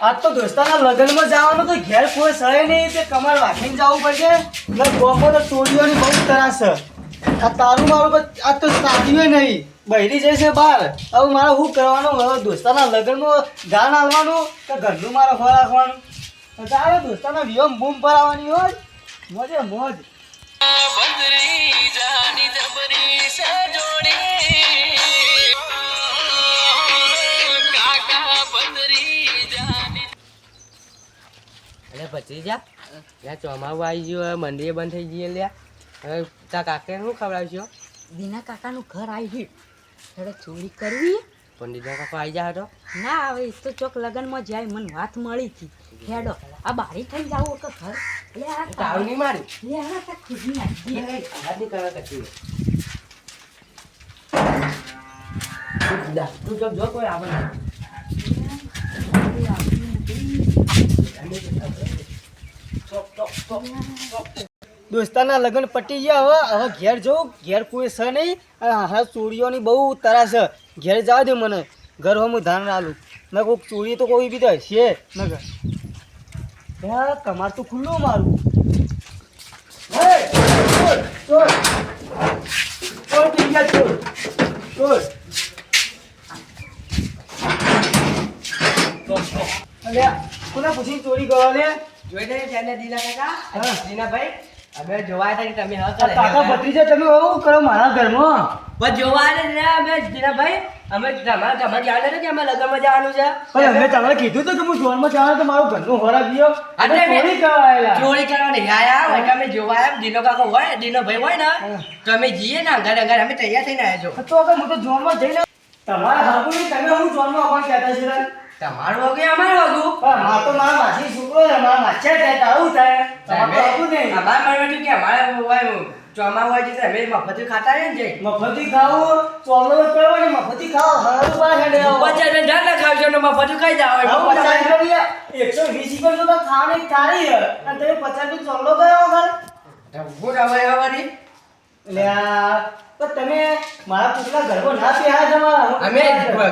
આજ તો દોસ્તાના લગ્નમાં જવાનું તો ઘેર કોઈ સળે નહીં, તે કમર રાખીને જવું પડશે. ને ગોમો તો ચોરીઓની બહુ ત્રાસ આ તારું મારું આજ તો સાધ્યું નહીં. બહેરી જશે બહાર હવે મારે શું કરવાનું? હવે દોસ્તાના લગ્નમાં ગાન આવવાનું કે ઘરનું મારે ફળ રાખવાનું? તારે દોસ્તાના વિયમ બૂમ પરાવવાની હોય. મોજે મોજ. બંદરી જાની જબરી સજોડી અરે ભત્રીજા યા ચોમાવું આવી ગયું મંદિરે બંધ થઈ ગઈ લ્યા હવે તા કાકાને શું ખવડાવશો? દીના કાકાનું ઘર આવી થોડે ચોરી કરવી? પંડિતનો કાકો આવી જાય તો. ના હવે તો ચોક લગનમાં જાય મને વાત મળી હતી. હેડો આ બારી થઈ જાવ કે ઘર. લે આ તાવ નહીં મારી. લે આ તા ખુદી નાખી હાથ નહીં કરવા કચ્છી તું જો જો કોઈ આવે. દોસ્તાના લગ્ન પટી ગયા હવે. હવે ઘેર જવું ઘેર કોઈ છે નહીં. હા ચોરીઓની બહુ તરાસ છે. ઘેર જવા દે મને. ઘર હું ધાન આલું. મેં કોઈ ચોરી તો કોઈ બી તો હશે ન કર હા તમાર તો ખુલ્લું મારું. અલ્યા, કોને પૂછીને ચોરી કરવા જોઈ લે ત્યાંના દીના કાકા. દીનાભાઈ અમે જોવા હતા કે તમે હા કાકા ભત્રીજા તમે આવું કરો મારા ઘરમાં. બસ જોવા ને અમે દીનાભાઈ અમે તમારે તમારે જવાનું કે અમે લગ્નમાં જવાનું છે? પણ અમે તમને કીધું તો કે હું જોનમાં જવાનું તો મારું ઘરનું હોરા ગયો. અને ચોરી કરવા ચોરી કરવા નહીં આયા કે અમે જોવા આવ્યા દીનો કાકો હોય દીનો ભાઈ હોય ને. તો અમે જઈએ ને અંગાર અંગાર અમે તૈયાર થઈને આવ્યા છો તો અગર હું તો જોનમાં જઈને તમારા બાપુ તમે હું જોનમાં આવવા કહેતા છે. તમારું વગર અમારું વગર પણ મા તો મારા માસી છોકરો છે મારા માછા થાય આવું થાય. તમારે આવું નહીં. બાર મારવા કે અમારે હોય ચોમા હોય છે અમે મફતી ખાતા રહીએ ને મફતી ખાવું ચોલો કરો ને મફતી ખાવ હરું હેડે આવો. પચાસ ને ઢાલ ખાવ ખાવજો ને મફતી ખાઈ જાવ હવે પચાસ રૂપિયા, એકસો વીસ રૂપિયા તો ખાવાની થાળી છે. અને તમે પચાસ રૂપિયા ચોલો ગયો વગર હું રવાય આવવાની લ્યા, તમે મારા પુતળા ઘરમાં ના બેહાય તમારા અમે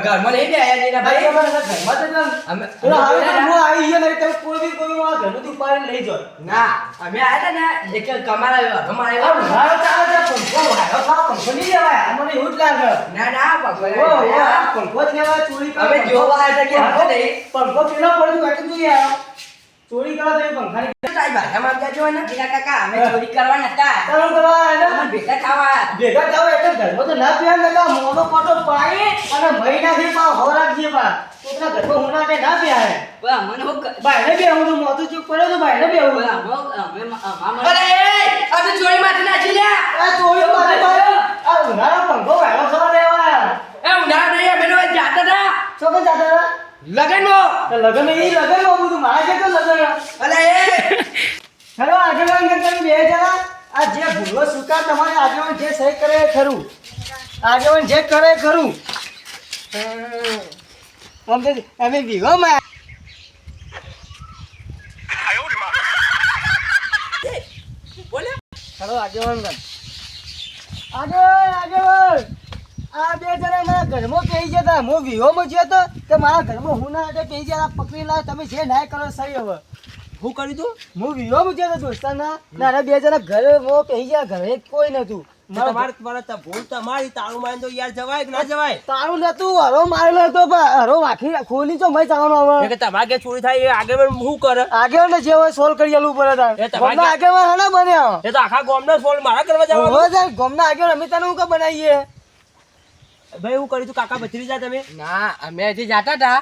ઘરમાં નહીં બે આયા જીના ભાઈ ઘરમાં તો અમે પેલો હવે હું આવી ગયો ને તમે કોઈ બી કોઈ મારા ઘરમાંથી ઉપાડીને લઈ જાઓ. ના અમે આયા હતા ને એક કમારા અમારે આ ઉનાળો ચાલે છે, પંખો વાળો ખાવ, પંખો નહીં લેવાય. મને એવું જ લાગે. ના ના ભગવાન આ પંખો જ લેવાય, ચોરી અમે જોવા આવ્યા હતા કે હતો નહીં. પંખો પેલો પડ્યો તો જોઈએ આ. ચોરી કરો તો એ પંખાની તારી ભાષામાં જજો ને જીના કાકા અમે ચોરી કરવા નતા. ચાલો કરવા આવ્યા ને? ભેગા ખાવા ભેગા થવા એટલે ધર્મ તો ના પીવા નતા. કાં મોનો કોટો પાડી અને મહિનાથી પાવ હોરાકીએ પા. કોકના ઘરમાં હું ના કે ના બા મને હું બાયણે બેહું તો મોઢું ચૂપ પડ્યો તો અમે મામા અરે આ તો ચોરી માટે નાખી લે આ ચોરી મારી પાસે આ ઉનાળો પંખો વાળો ખબર લેવા એ ઉનાળો નહીં અમે જાતા હતા. શું જાતા હતા? લગનમાં? તો લગન એ લગન બધું. મારે કે તો લગન. અલે એ! હેલો આગેવાન કે તમે બે જણા. આ જે ભૂલો સુકા તમારે આગેવાન જે સહી કરે એ ખરું. આગેવાન જે કરે એ ખરું. અમે વિહોમાં હેલો આગેવાન ગણ. આગેવાન આગેવાન. આ બે જણા મારા ઘરમાં પેઈ જતા હું વિહોમાં જ્યો તો કે મારા ઘરમાં હું ના એટલે પેઈ જતા પકડી લાવ તમે જે ના કરો સહી હવે. હું કરી તું? હું વિહોમાં જ્યો તો દોસ્તાના ના બે જણા ઘરે મો પેહી ગયા ઘરે કોઈ નતું બનાવીએ? ભાઈ હું કર્યું તું કાકા બચરી જા તમે. ના અમે હજી જાતા હતા.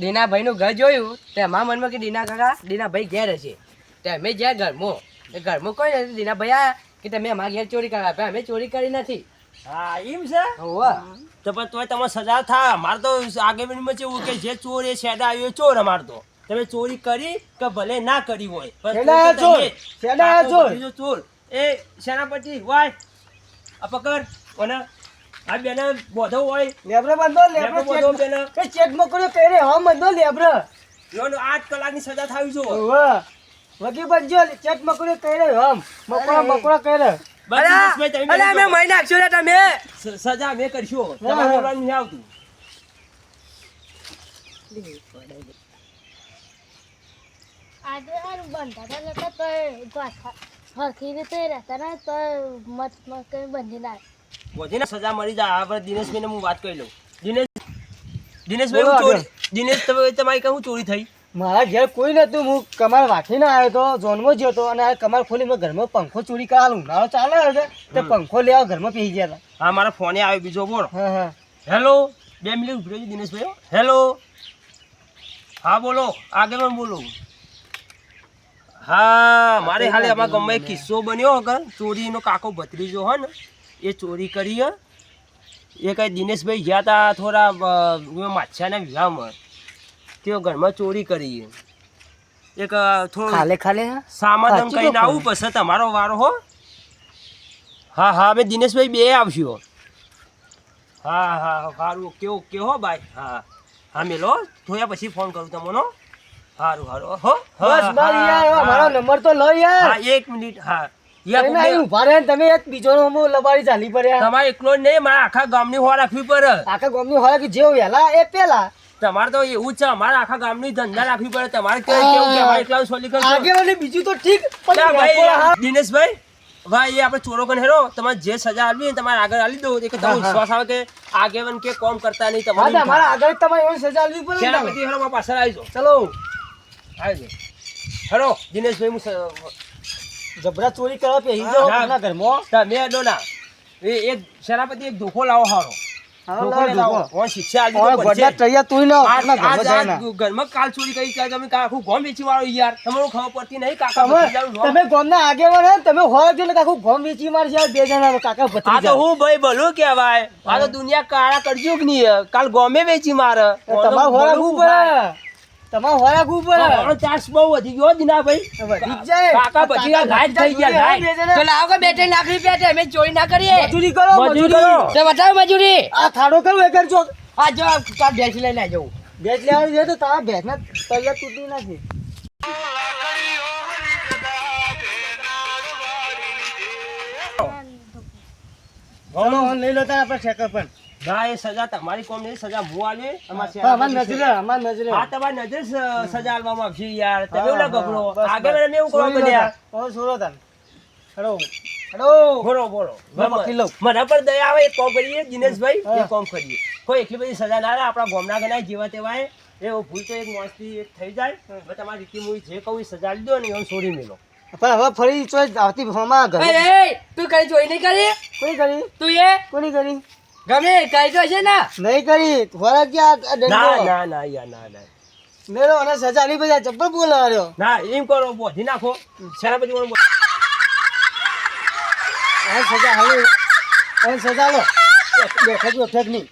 દીના ભાઈ નું ઘર જોયું તે અમારા મનમાં કે દીના કાકા દીના ભાઈ ઘેર હશે. તે અમે જ્યાં ઘરમાં એ ઘરમાં કોઈ નથી. દીના ભાઈ આયા કે તમે અમારા ઘેર ચોરી કરવા આપ્યા અમે ચોરી કરી નથી. હા એમ છે? હોવા. તો પણ તોય તમારે સજા થાય. મારે તો આગેવાનીમાં એવું કે જે ચોર એ શેડા આવ્યો ચોર અમાર તો. તમે ચોરી કરી કે ભલે ના કરી હોય પણ ચોર. શેડા ચોર. ચોર. એ સેનાપતિ વાય. આ પકડ. અને આ બેને બોધો હોય. લેબ્રો બંધો લેબરો બધો ચેક પેલા. કે ચેક મોકલ્યો પહેરે હા બંધો લેબરે. એનો આઠ કલાકની સજા થાવી જો વાહ વગી બંજો ચેક મોકલ્યો પહેરે હમ મકોડા મકોડા કે રે અરે અમે મહી નાખશો ને તમે. સજા મેં કરશો. તમારે બોલવાનું નહીં આવતું. આજે આ બંધાતા નતા તો હરખી રીતે રહેતા ને તો મત મત કઈ બંધી ના વધીને સજા મળી જાય. આપણે દિનેશભાઈને હું વાત કરી લઉં. દિનેશ દિનેશભાઈ હું ચોરી દિનેશ તમે તમારી કહું ચોરી થઈ? મારા ઘેર કોઈ નતું હું કમાર વાંચીને આવ્યો તો ઝોનમાં જ્યો હતો અને આ કમાર ખોલી મેં ઘરમાં પંખો ચોરી કરાલ ઉનાળો ચાલે છે તો પંખો લેવા ઘરમાં પી ગયા હતા. હા મારા ફોને આવ્યો બીજો બોલો. હા હા. હેલો. બે મિનિટ ઊભી રહેજો દિનેશભાઈ હેલો. હા બોલો. આગળ પણ બોલો. હા મારે હાલે આમાં ગમે કિસ્સો બન્યો અગર ચોરીનો કાકો ભત્રીજો હોય ને એ ચોરી કરી એ કઈ દિનેશભાઈ ગયા હતા થોડા માછાના વિવાહમાં તેઓ ઘરમાં ચોરી કરી. એક થોડું ખાલે ખાલે સામાન સામાદમ સાચું કહીને કહો. આવું પછી તમારો વારો હો. હા હા અમે દિનેશભાઈ બે આવશું હા. હા સારું ઓકે ઓકે હો ભાઈ હા હા મેલો. થોયા પછી ફોન કરું તમને સારું સારું હો. બસ બારી યાર મારો નંબર તો લો યાર હા એક મિનિટ હા. તમે અહીં ઊભા રહે ને તમે એક બીજો લબાડી ચાલી પડ્યા. તમારે એકલો નહીં મારે આખા ગામની હો રાખવી પડે આખા ગામની હોય કે જે વહેલા એ પેલા. તમારે તો એવું છે અમારે આખા ગામની ધંધા રાખવી પડે. તમારે કેવું કેવું કે અમારે એકલા સોલી કરશો. આગેવાની બીજું તો ઠીક પણ ના ભાઈ બપોર હા. દિનેશભાઈ ભાઈ આપણે ચોરો કન હેરો? તમારે જે સજા આપવી તમારે આગળ આલી દો. એક તમને વિશ્વાસ આવે કે આગેવન કે કોમ કરતા નહીં તમારે અમારા આગળ તમારે એવી સજા આપવી પડે ને હેરો પાછળ આવી જાઓ ચલો. આવી જાઓ હેરો દિનેશભાઈ હું જબરા ચોરી કરવા પે જાઓ ના. ઘરમાં? તમે અડો ના. એ એક સેનાપતિ એક ધોખો લાવો હારો. દુનિયા કાળા કરજો કાલ ગોમે વેચી મારે. તમારે હોરા પડે મારો ચાર્જ બહુ વધી ગયો દિના ભાઈ વધી જ જાય. કાકા ભત્રીજા ઘાટ થઈ ગયા, ઘાટ. તો લાવો કે બેટે રૂપિયા છે અમે ચોરી ના કરીએ. મજૂરી કરો મજૂરી. કરો. તો બતાવો મજૂરી. આ થાડો કરો એ કરજો. આ જો તાર ભેંસ લઈને આવી જવું ભેજ લેવાની છે તો તારા ભેજના તૈયાર તૂટી નાખી. ઘણો લઈ લો તારા પર સેકર પણ. ના એ સજા તમારી કોમ નહીં સજા હું આલી અમારી નજરે અમારી નજરે. હા તમારી નજરે સજા આલવામાં આવશે યાર. તમે ઓલા ગભરો આગળ મને એવું કરવા નતા. હવે સોરો તાન. હેડો. હેડો. બોલો બોલો. મને પર દયા આવે કોમ કરીએ દિનેશભાઈ એ કોમ કરીએ. કોઈ એટલી બધી સજા ના આપણા ગોમના ગણાય જેવા તેવાય. એ ભૂલ તો એક મોસ્તી એક થઈ જાય. હવે તમારી રીતિ મુવી જે કહું સજા લીધો ને એમ છોડી મેલો. પણ હવે ફરી ચોઈસ આવતી ફોમાં તું કઈ જોઈ નહીં કરી? કોઈ કરી? તું એ? કોની કરી? ગમે કઈ તો છે ને? નહીં કરી ક્યાં ના ના ના યા ના ના. મેરો અને સજા નહીં બધા ચપ્પલ બોલા રહ્યો ના એમ કરો બોધી નાખો. સેનાપતિ મને બો- હવે સજા હાલો હવે સજા લો. બેઠક બેઠક નહીં.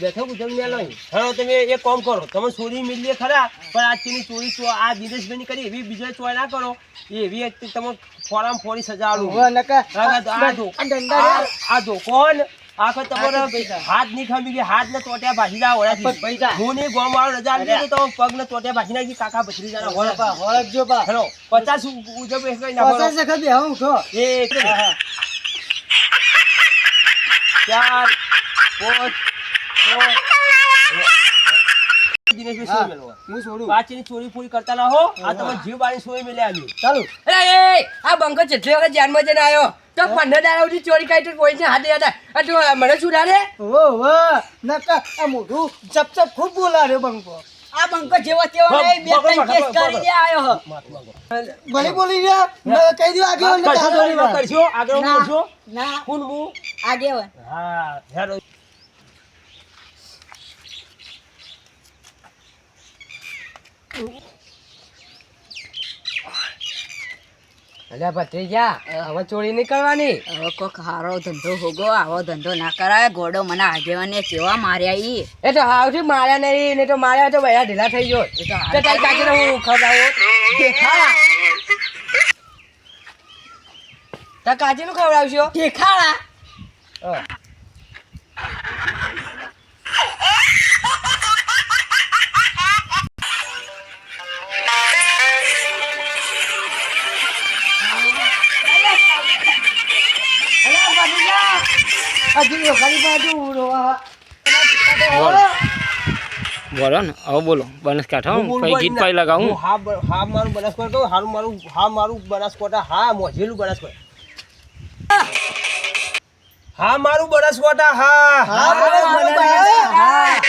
બેઠો ઉજવણી મેલો અહીં. હવે તમે એક કામ કરો તમે ચોરી મિલીએ ખરા પણ આજની ચોરી ચો આ દિનેશભાઈની કરી એવી બીજો ચોરી ના કરો. એવી તમે ફોરામ ફોરી સજા આલું. હવે નકા આ તો- આ ધો- આખો તમારો હાથ નહીં ખમી ગયો હાથ ને ચોટ્યા ભાજી ના પગ ભાજી હું નહીં ગોમ વાળો રજા આપી તો પગ ને તોટ્યા ભાજી નાખી કાકા ભત્રી જાના હોળા પા, હોળા જો પા. હેલો પચાસ ઉજબ એક કઈ નાખો પચાસ. એક હા, પાંચ છ. પાછળની ચોરી પૂરી કરતા ના હો. આ તમે જીવ બાળી સોય મેલ્યા અમે ચાલુ. અરે આ બંકો જેટલી વખત ધ્યાનમાં જઈને આવ્યો? તો પંદર દાડા સુધી ચોરી કરી તું કોઈ હાથે હતા આ તું મને શું ડાલે ઓ, ઓ, નકા આ મોઢું જપ જપ ખૂબ બોલા રહ્યો બંકો. આ બંકો જેવો તેવો નહીં, બે ત્રણ કેસ કરીને આવ્યો ભલે બોલી રહ્યા? મેં કહી દઉં આગળ ને કરશો? આગળ કરશો? ના. હું આગેવાન. હા હેલો અલ્યા ભત્રીજા હવે ચોરી નહીં કરવાની હવે કોક હારો ધંધો હોગો આવો ધંધો ના કરાય. ગોડો મને આગેવાને કેવા માર્યા ઈ? એ તો હાવથી માર્યા નહીં ને તો માર્યા તો વયા ઢીલા થઈ ગયો. તો તો તારી કાકીને હું ખવડાવો દેખાડા. તાર કાચીનું ખવડાવશો? દેખાડા. હજી બાજુ બોલો ને હવે બોલો. બનાસકાંઠા પછી ગીત પાઈ લગાવું. હું હા મારું બનાસકાંઠા કહું, હારું મારું હા મારું બનાસકાંઠા હા મોજેલું બનાસકાંઠા. હા મારું બનાસકાંઠા હા હા.